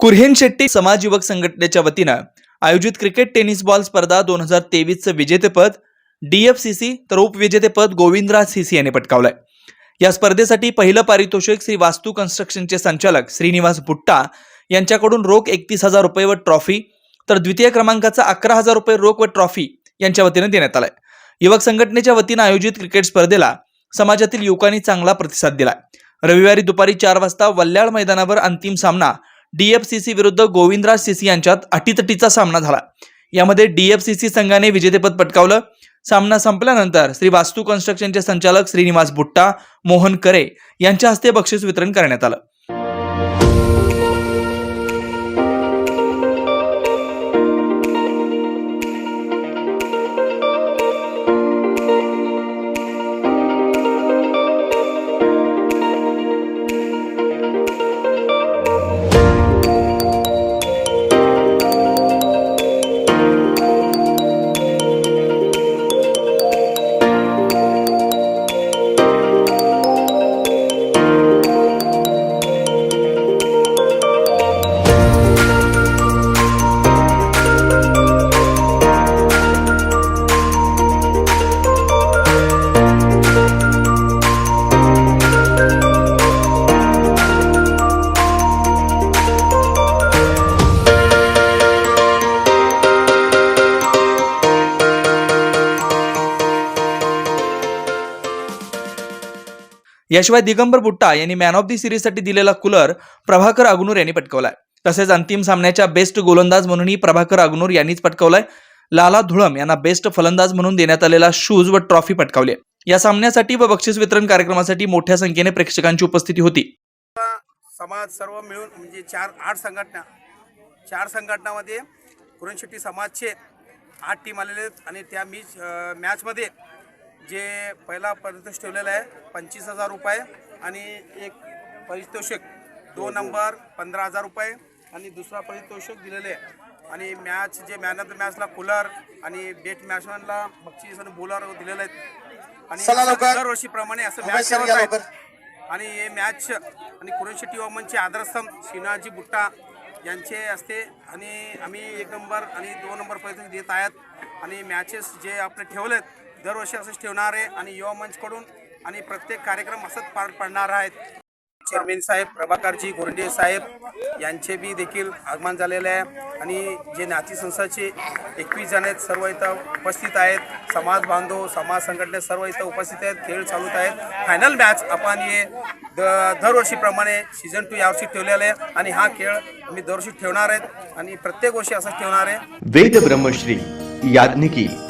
कुर्हेन शेट्टी समाज युवक संघटनेच्या वतीनं आयोजित क्रिकेट टेनिस बॉल स्पर्धा दोन हजार तेवीसचं विजेतेपद डीएफसीसी तर उपविजेतेपद गोविंदराज सीसी यांनी पटकावलंय. या स्पर्धेसाठी पहिलं पारितोषिक श्री वास्तू कन्स्ट्रक्शनचे संचालक श्रीनिवास बुट्टा यांच्याकडून रोख एकतीस हजार रुपये व ट्रॉफी तर द्वितीय क्रमांकाचा अकरा हजार रुपये रोख व ट्रॉफी यांच्या वतीनं देण्यात आलाय. युवक संघटनेच्या वतीनं आयोजित क्रिकेट स्पर्धेला समाजातील युवकांनी चांगला प्रतिसाद दिलाय. रविवारी दुपारी चार वाजता वल्याळ मैदानावर अंतिम सामना डीएफसीसी विरुद्ध गोविंदराज सीसी यांच्यात अटीतटीचा सामना झाला. यामध्ये डीएफसीसी संघाने विजेतेपद पटकावलं. सामना संपल्यानंतर श्री वास्तू कन्स्ट्रक्शनचे संचालक श्रीनिवास बुट्टा मोहन करे यांच्या हस्ते बक्षीस वितरण करण्यात आलं. याशिवाय दिगंबर बुट्टा यांनी मॅन ऑफ दी सिरीजसाठी दिलेला कुलर प्रभाकर अग्नूर यांनी पटकवलाय. तसेच अंतिम सामन्याच्या बेस्ट गोलंदाज म्हणूनही प्रभाकर अग्नूर यांनीच पटकवलाय. लाला धुळम यांना बेस्ट फलंदाज म्हणून देण्यात आलेला शूज व ट्रॉफी पटकावली. या सामन्यासाठी व बक्षीस वितरण कार्यक्रमासाठी मोठ्या संख्येने प्रेक्षकांची उपस्थिती होती. समाज सर्व मिळून म्हणजे चार आठ संघटना चार संघटनामध्ये कुरणशेट्टी समाजचे आठ टीम आलेले आहेत. आणि त्या मी मॅचमध्ये जे पहिला पारितोषिक ठेवलेला आहे पंचवीस हजार रुपये आणि एक पारितोषिक दोन नंबर पंधरा हजार रुपये. आणि दुसरा पारितोषिक दिलेले आहे. आणि मॅच जे मॅन ऑफ द मॅचला कूलर आणि बेट मॅचमॅनला बक्षीस आणि बॉलर दिलेले आहेत. आणि. दरवर्षीप्रमाणे असं मॅच. आणि हे मॅच आणि कुरणशेट्टी वमनचे आदरस्तंभ श्रीनाथजी बुट्टा यांचे असते. आणि आम्ही एक नंबर आणि दोन नंबर पर्यंत देत आहेत. आणि मॅचेस जे आपले ठेवलेत दरवर्षी असंच ठेवणार आहे आणि युवा मंचकडून आणि प्रत्येक कार्यक्रम असंच पार पडणार आहेत. चेअरमॅन साहेब प्रभाकरजी गोरंडे साहेब यांचे बी देखील आगमन झालेले आहे. आणि जे नाती संस्थाचे एकवीस जण आहेत सर्व इथं उपस्थित आहेत. समाज बांधव समाज संघटने सर्व इथं उपस्थित आहेत खेळ चालूत आहेत. फायनल मॅच आपण हे द दरवर्षीप्रमाणे सीझन टू यावर्षी ठेवलेला आहे. आणि हा खेळ आम्ही दरवर्षी ठेवणार आहेत. आणि प्रत्येक वर्षी असंच ठेवणार आहे. वेद ब्रह्मश्री याज्ञिकी